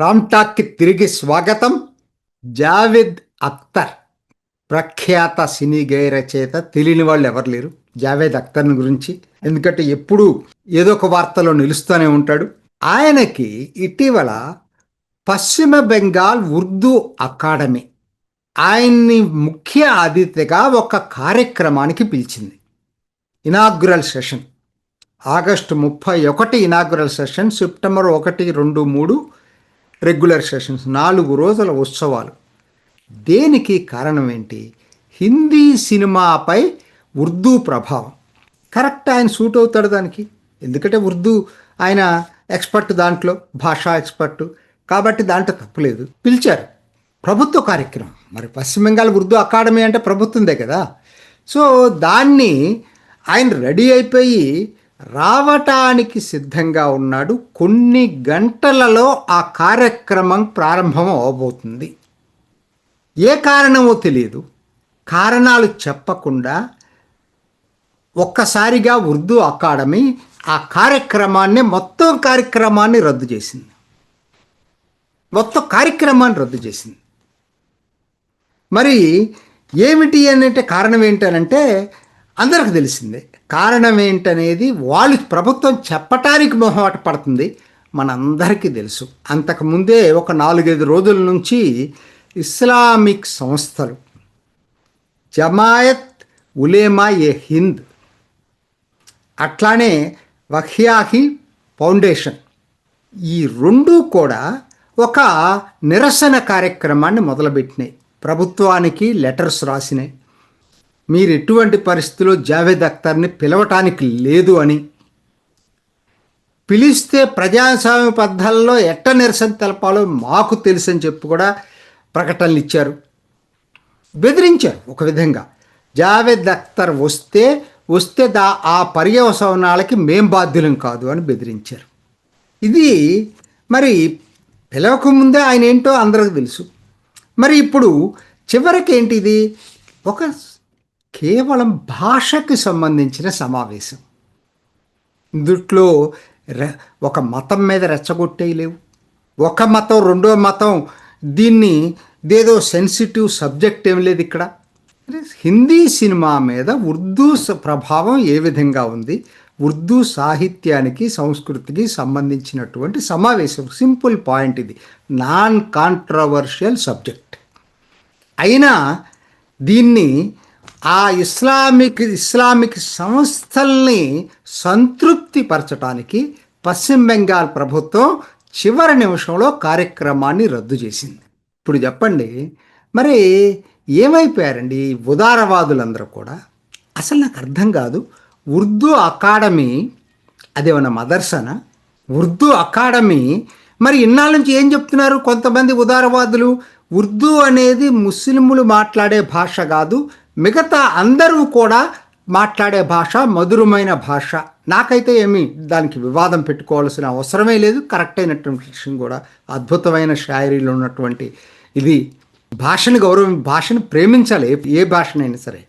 రామ్టాక్కి తిరిగి స్వాగతం. జావేద్ అఖ్తర్ ప్రఖ్యాత సినీ గేయ రచయిత తెలియని వాళ్ళు ఎవరు లేరు. జావేద్ అఖ్తర్ని గురించి. ఎందుకంటే ఎప్పుడూ ఏదో ఒక వార్తలో నిలుస్తూనే ఉంటాడు. ఆయనకి ఇటీవల పశ్చిమ బెంగాల్ ఉర్దూ అకాడమీ ఆయన్ని ముఖ్య అతిథిగా ఒక కార్యక్రమానికి పిలిచింది. Inaugural session. ఆగస్టు ముప్పై ఒకటి ఇనాగ్రల్ సెషన్ సెప్టెంబర్ ఒకటి రెండు మూడు రెగ్యులర్ సెషన్స్ నాలుగు రోజుల ఉత్సవాలు. దేనికి కారణం ఏంటి హిందీ సినిమాపై ఉర్దూ ప్రభావం. కరెక్ట్ ఆయన సూట్ అవుతాడు దానికి. ఎందుకంటే ఉర్దూ ఆయన ఎక్స్పర్ట్ దాంట్లో భాషా ఎక్స్పర్ట్. కాబట్టి దాంట్లో తప్పలేదు పిలిచారు. ప్రభుత్వ కార్యక్రమం. మరి పశ్చిమ బెంగాల్ ఉర్దూ అకాడమీ అంటే ప్రభుత్వందే కదా. సో దాన్ని ఆయన రెడీ అయిపోయి రావటానికి సిద్ధంగా ఉన్నాడు. కొన్ని గంటలలో ఆ కార్యక్రమం ప్రారంభం అవబోతుంది. ఏ కారణమో తెలియదు. కారణాలు చెప్పకుండా ఒక్కసారిగా ఉర్దూ అకాడమీ ఆ కార్యక్రమాన్ని మొత్తం కార్యక్రమాన్ని రద్దు చేసింది. మొత్తం కార్యక్రమాన్ని రద్దు చేసింది. మరి ఏమిటి అంటే కారణం ఏంటనంటే అందరికి తెలిసిందే. కారణం ఏంటనేది వాళ్ళు ప్రభుత్వం చెప్పటానికి మొహమాట పడుతుంది. మనందరికీ తెలుసు. అంతకుముందే ఒక నాలుగైదు రోజుల నుంచి ఇస్లామిక్ సంస్థలు జమాయత్ ఉలేమా ఏ హింద్ అట్లానే వహ్యాహి ఫౌండేషన్ ఈ రెండు కూడా ఒక నిరసన కార్యక్రమాన్ని మొదలుపెట్టినాయి. ప్రభుత్వానికి లెటర్స్ రాసినాయి. మీరు ఎటువంటి పరిస్థితిలో జావేద్ అఖ్తర్ని పిలవటానికి లేదు అని. పిలిస్తే ప్రజాస్వామ్య పద్ధతుల్లో ఎట్ట నిరసన తెలపాలో మాకు తెలుసని చెప్పి కూడా ప్రకటనలు ఇచ్చారు. బెదిరించారు ఒక విధంగా. జావేద్ అఖ్తర్ వస్తే వస్తే దా ఆ పర్యవసనాలకి మేం బాధ్యులం కాదు అని బెదిరించారు. ఇది మరి పిలవకముందే ఆయన ఏంటో అందరికి తెలుసు. మరి ఇప్పుడు చివరికి ఏంటిది ఒక కేవలం భాషకు సంబంధించిన సమావేశం. ఇందుట్లో ఒక మతం మీద రెచ్చగొట్టేవి లేవు. ఒక మతం రెండో మతం దీన్ని ఇదేదో సెన్సిటివ్ సబ్జెక్ట్ ఏం లేదు ఇక్కడ. హిందీ సినిమా మీద ఉర్దూ ప్రభావం ఏ విధంగా ఉంది? ఉర్దూ సాహిత్యానికి సంస్కృతికి సంబంధించినటువంటి సమావేశం. సింపుల్ పాయింట్ ఇది. Non controversial subject. అయినా దీన్ని ఆ ఇస్లామిక్ ఇస్లామిక్ సంస్థల్ని సంతృప్తి పరచడానికి పశ్చిమ బెంగాల్ ప్రభుత్వం చివరి నిమిషంలో కార్యక్రమాన్ని రద్దు చేసింది. ఇప్పుడు చెప్పండి మరి ఏమైపోయారండి ఉదారవాదులందరూ కూడా? అసలు నాకు అర్థం కాదు. ఉర్దూ అకాడమీ అదేమన్నా మదర్సన? ఉర్దూ అకాడమీ మరి ఇన్నాళ్ళ నుంచి ఏం చెప్తున్నారు కొంతమంది ఉదారవాదులు? ఉర్దూ అనేది ముస్లింలు మాట్లాడే భాష కాదు మిగతా అందరూ కూడా మాట్లాడే భాష మధురమైన భాష. నాకైతే ఏమి దానికి వివాదం పెట్టుకోవాల్సిన అవసరమే లేదు. కరెక్ట్ అయినటువంటి విషయం కూడా అద్భుతమైన షాయరీలో ఉన్నటువంటి ఇది భాషని గౌరవం భాషను ప్రేమించాలి ఏ- భాషనైనా సరే.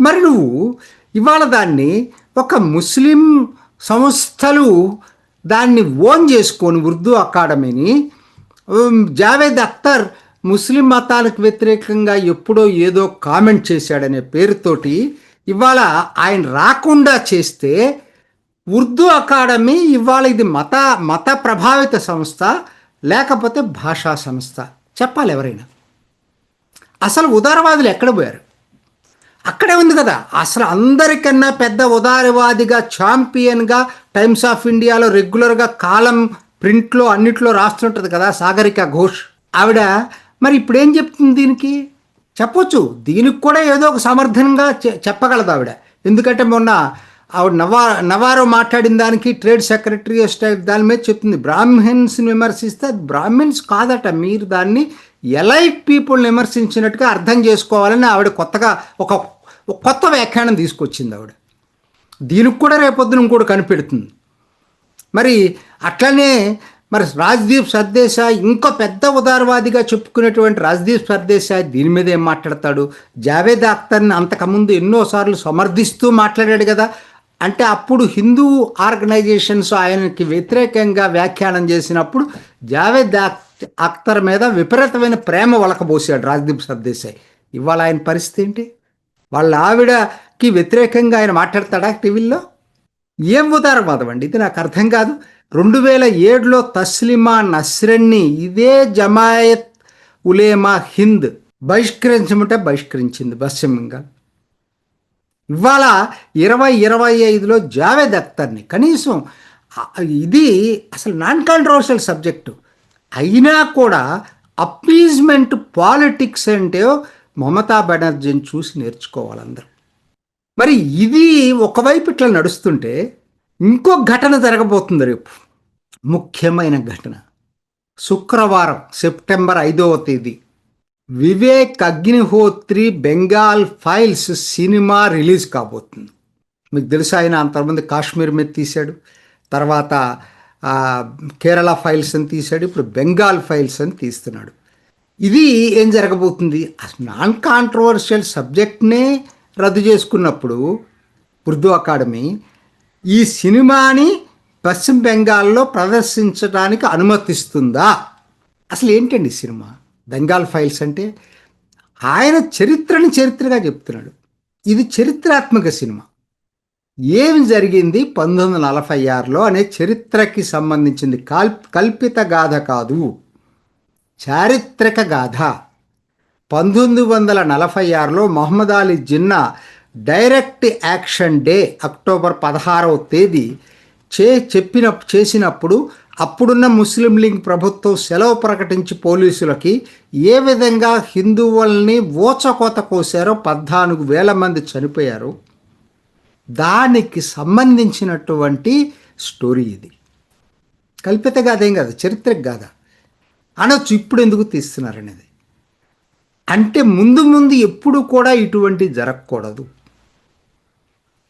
మరి నువ్వు ఇవాళ దాన్ని ఒక ముస్లిం సంస్థలు దాన్ని ఓన్ చేసుకొని ఉర్దూ అకాడమీని జావేద్ అఖ్తర్ ముస్లిం మతాలకు వ్యతిరేకంగా ఎప్పుడో ఏదో కామెంట్ చేశాడనే పేరుతోటి ఇవాళ ఆయన రాకుండా చేస్తే ఉర్దూ అకాడమీ ఇవాళ ఇది మత మత ప్రభావిత సంస్థ లేకపోతే భాషా సంస్థ. చెప్పాలి ఎవరైనా. అసలు ఉదారవాదులు ఎక్కడ పోయారు? అక్కడే ఉంది కదా. అసలు అందరికన్నా పెద్ద ఉదారవాదిగా ఛాంపియన్గా టైమ్స్ ఆఫ్ ఇండియాలో రెగ్యులర్గా కాలం ప్రింట్లో అన్నిట్లో రాస్తుంటుంది కదా సాగరిక ఘోష్. ఆవిడ మరి ఇప్పుడేం చెప్తుంది దీనికి? చెప్పొచ్చు. దీనికి కూడా ఏదో ఒక సమర్థనంగా చె- చెప్పగలదు ఆవిడ. ఎందుకంటే మొన్న ఆవిడ నవా నవారో మాట్లాడిన దానికి ట్రేడ్ సెక్రటరీ ఆఫ్ స్టేట్ దాని మీద చెప్తుంది. బ్రాహ్మిన్స్ని విమర్శిస్తే అది బ్రాహ్మిన్స్ కాదట. మీరు దాన్ని ఎలైట్ పీపుల్ని విమర్శించినట్టుగా అర్థం చేసుకోవాలని ఆవిడ కొత్తగా ఒక ఒక కొత్త వ్యాఖ్యానం తీసుకొచ్చింది ఆవిడ. దీనికి కూడా రేపొద్దున ఇంకోటి కనిపెడుతుంది. మరి అట్లనే మరి రాజ్దీప్ సర్దేశాయ్ ఇంకో పెద్ద ఉదారవాదిగా చెప్పుకునేటువంటి రాజ్దీప్ సర్దేశాయ్ దీని మీద ఏం మాట్లాడతాడు? జావేద్ అఖ్తర్ని అంతకుముందు ఎన్నోసార్లు సమర్థిస్తూ మాట్లాడాడు కదా. అంటే అప్పుడు హిందూ ఆర్గనైజేషన్స్ ఆయనకి వ్యతిరేకంగా వ్యాఖ్యానం చేసినప్పుడు జావేద్ అఖ్తర్ అఖ్తర్ మీద విపరీతమైన ప్రేమ వలకబోసాడు రాజ్దీప్ సర్దేశాయ్ ఇవాళ ఆయన పరిస్థితి ఏంటి? వాళ్ళ ఆవిడకి వ్యతిరేకంగా ఆయన మాట్లాడతాడా టీవీల్లో? ఏం ఉదారవాదం అండి? ఇది నాకు అర్థం కాదు. రెండు వేల ఏడులో తస్లిమా నస్రన్ని ఇదే జమాయత్ ఉలేమా హింద్ బహిష్కరించమంటే బహిష్కరించింది పశ్చిమ బెంగాల్ ఇవాళ ఇరవై ఇరవై ఐదులో జావేద్ అఖ్తర్ని కనీసం ఇది అసలు నాన్ కాంట్రవర్షియల్ సబ్జెక్టు. అయినా కూడా అప్పీజ్మెంట్ పాలిటిక్స్ అంటే మమతా బెనర్జీని చూసి నేర్చుకోవాలందరూ. మరి ఇది ఒకవైపు ఇట్లా నడుస్తుంటే ఇంకో ఘటన జరగబోతుంది రేపు. ముఖ్యమైన ఘటన. శుక్రవారం సెప్టెంబర్ ఐదవ తేదీ. Vivek Agnihotri Bengal files cinema release కాబోతుంది. మీకు తెలుసు ఆయన అంతమంది కాశ్మీర్ మీద తీశాడు. తర్వాత కేరళ ఫైల్స్ అని తీశాడు. ఇప్పుడు బెంగాల్ ఫైల్స్ అని తీస్తున్నాడు. ఇది ఏం జరగబోతుంది? నాన్ కాంట్రవర్షియల్ సబ్జెక్ట్నే రద్దు చేసుకున్నప్పుడు ఉర్దూ అకాడమీ ఈ సినిమాని పశ్చిమ బెంగాల్లో ప్రదర్శించడానికి అనుమతిస్తుందా? అసలు ఏంటండి సినిమా? బెంగాల్ ఫైల్స్ అంటే ఆయన చరిత్రని చరిత్రగా చెప్తున్నాడు. ఇది చరిత్రాత్మక సినిమా. ఏమి జరిగింది పంతొమ్మిది వందల నలభై ఆరులో అనే చరిత్రకి సంబంధించింది కల్ కల్పిత గాథ కాదు. చారిత్రక గాథ. పంతొమ్మిది వందల నలభై ఆరులో Mohammad Ali Jinnah direct action day October పదహారవ తేదీ చే చెప్పిన చేసినప్పుడు అప్పుడున్న ముస్లిం లీగ్ ప్రభుత్వం సెలవు ప్రకటించి పోలీసులకి ఏ విధంగా హిందువుల్ని ఓచకోత కోసారో పద్నాలుగు వేల మంది చనిపోయారు. దానికి సంబంధించినటువంటి స్టోరీ ఇది. కల్పిత గాథ ఏం కాదు చరిత్రకు కాదా? అనొచ్చు ఇప్పుడు ఎందుకు తీస్తున్నారనేది అంటే ముందు ముందు ఎప్పుడు కూడా ఇటువంటి జరగకూడదు.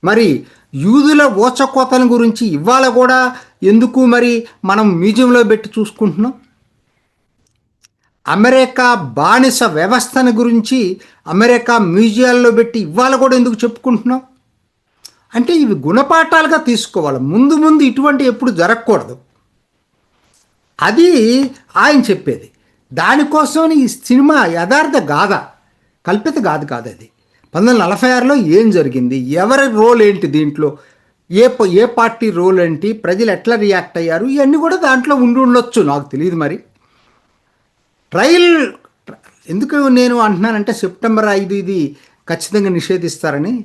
మరి యూదుల ఓచకోతల గురించి ఇవాళ కూడా ఎందుకు మరి మనం మ్యూజియంలో పెట్టి చూసుకుంటున్నాం? అమెరికా బానిస వ్యవస్థను గురించి అమెరికా మ్యూజియాల్లో పెట్టి ఇవాళ కూడా ఎందుకు చెప్పుకుంటున్నాం? అంటే ఇవి గుణపాఠాలుగా తీసుకోవాలి. ముందు ముందు ఇటువంటి ఎప్పుడు జరగకూడదు. అది ఆయన చెప్పేది. దానికోసం ఈ సినిమా యథార్థ గాథ. కల్పిత గాథ కాదు అది. పంతొమ్మిది వందల నలభై ఆరులో ఏం జరిగింది? ఎవరి రోల్ ఏంటి దీంట్లో? ఏ ఏ పార్టీ రోల్ ఏంటి? ప్రజలు ఎట్లా రియాక్ట్ అయ్యారు? ఇవన్నీ కూడా దాంట్లో ఉండి ఉండొచ్చు నాకు తెలియదు మరి. ట్రయల్ ఎందుకు నేను అంటున్నానంటే సెప్టెంబర్ ఐదు ఇది ఖచ్చితంగా నిషేధిస్తారని.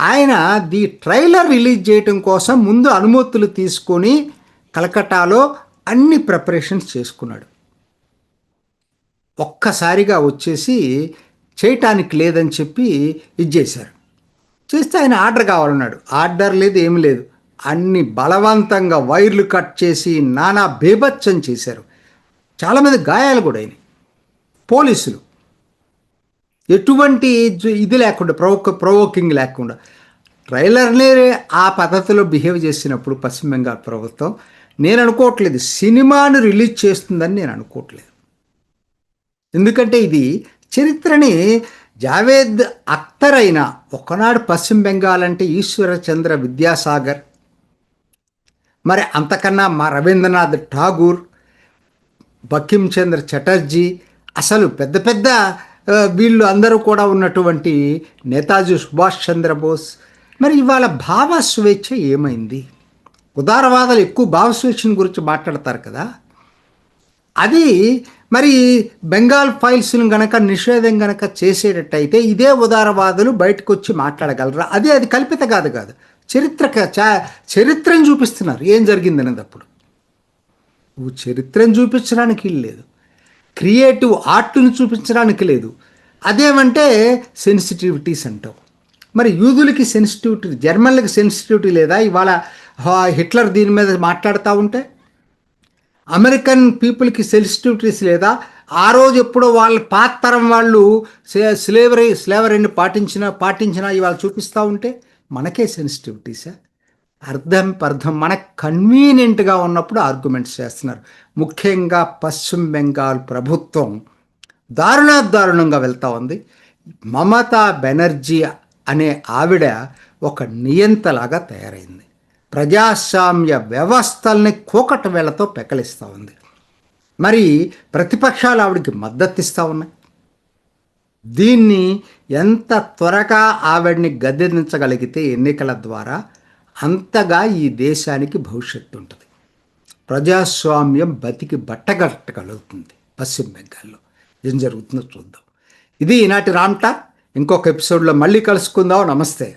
ఆయన ది ట్రైలర్ రిలీజ్ చేయటం కోసం ముందు అనుమతులు తీసుకొని కలకటాలో అన్ని ప్రిపరేషన్స్ చేసుకున్నాడు. ఒక్కసారిగా వచ్చేసి చేయటానికి లేదని చెప్పి ఇది చేశారు. చేస్తే ఆయన ఆర్డర్ కావాలన్నాడు. ఆర్డర్ లేదు ఏమి లేదు. అన్ని బలవంతంగా వైర్లు కట్ చేసి నానా బేభత్సం చేశారు. చాలామంది గాయాలు కూడా అయినాయి. పోలీసులు. ఎటువంటి ఇది లేకుండా ప్రొవోక్ ప్రొవోకింగ్ లేకుండా. ట్రైలర్నే ఆ పద్ధతిలో బిహేవ్ చేసినప్పుడు పశ్చిమ బెంగాల్ ప్రభుత్వం నేను అనుకోవట్లేదు సినిమాను రిలీజ్ చేస్తుందని నేను అనుకోవట్లేదు. ఎందుకంటే ఇది చరిత్రని జావేద్ అఖ్తర్ అయిన ఒకనాడు పశ్చిమ బెంగాల్ అంటే ఈశ్వరచంద్ర విద్యాసాగర్. మరి అంతకన్నా మా రవీంద్రనాథ్ ఠాగూర్ బకించంద్ర చటర్జీ అసలు పెద్ద పెద్ద వీళ్ళు అందరూ కూడా ఉన్నటువంటి నేతాజీ సుభాష్ చంద్రబోస్. మరి ఇవాళ భావ స్వేచ్ఛ ఏమైంది? ఉదారవాదాలు ఎక్కువ భావ స్వేచ్ఛను గురించి మాట్లాడతారు కదా. అది మరి బెంగాల్ ఫైల్స్ను గనక నిషేధం గనక చేసేటట్టయితే ఇదే ఉదారవాదులు బయటకు వచ్చి మాట్లాడగలరా? అదే అది కల్పిత కాదు కాదు. చరిత్ర చరిత్రను చూపిస్తున్నారు. ఏం జరిగిందనేది అప్పుడు? నువ్వు చరిత్రను చూపించడానికి లేదు. క్రియేటివ్ ఆర్ట్ను చూపించడానికి లేదు. అదేమంటే సెన్సిటివిటీస్ అంటావు మరి యూదులకి సెన్సిటివిటీ జర్మన్లకి సెన్సిటివిటీ లేదా? ఇవాళ హిట్లర్ దీని మీద మాట్లాడుతూ ఉంటే? అమెరికన్ పీపుల్కి సెన్సిటివిటీస్ లేదా ఆ రోజు ఎప్పుడో వాళ్ళ పాత తరం వాళ్ళు స్లేవరీ స్లేవరీని పాటించిన పాటించిన ఇవాళ చూపిస్తూ ఉంటే మనకే సెన్సిటివిటీసా అర్థం పర్థం మనకు కన్వీనియంట్గా ఉన్నప్పుడు ఆర్గ్యుమెంట్స్ చేస్తున్నారు. ముఖ్యంగా పశ్చిమ బెంగాల్ ప్రభుత్వం దారుణ దారుణంగా వెళ్తా ఉంది. మమతా బెనర్జీ అనే ఆవిడ ఒక నియంతలాగా తయారైంది. ప్రజాస్వామ్య వ్యవస్థల్ని కూకట వేళతో పెకలిస్తూ ఉంది. మరి ప్రతిపక్షాలు ఆవిడకి మద్దతు ఇస్తూ ఉన్నాయి. దీన్ని ఎంత త్వరగా ఆవిడని గద్దెదించగలిగితే ఎన్నికల ద్వారా అంతగా ఈ దేశానికి భవిష్యత్తు ఉంటుంది. ప్రజాస్వామ్యం బతికి బట్టగట్టగలుగుతుంది పశ్చిమ బెంగాల్లో. ఏం జరుగుతుందో చూద్దాం. ఇది ఈనాటి రామ్టా ఇంకొక ఎపిసోడ్లో మళ్ళీ కలుసుకుందాం. నమస్తే.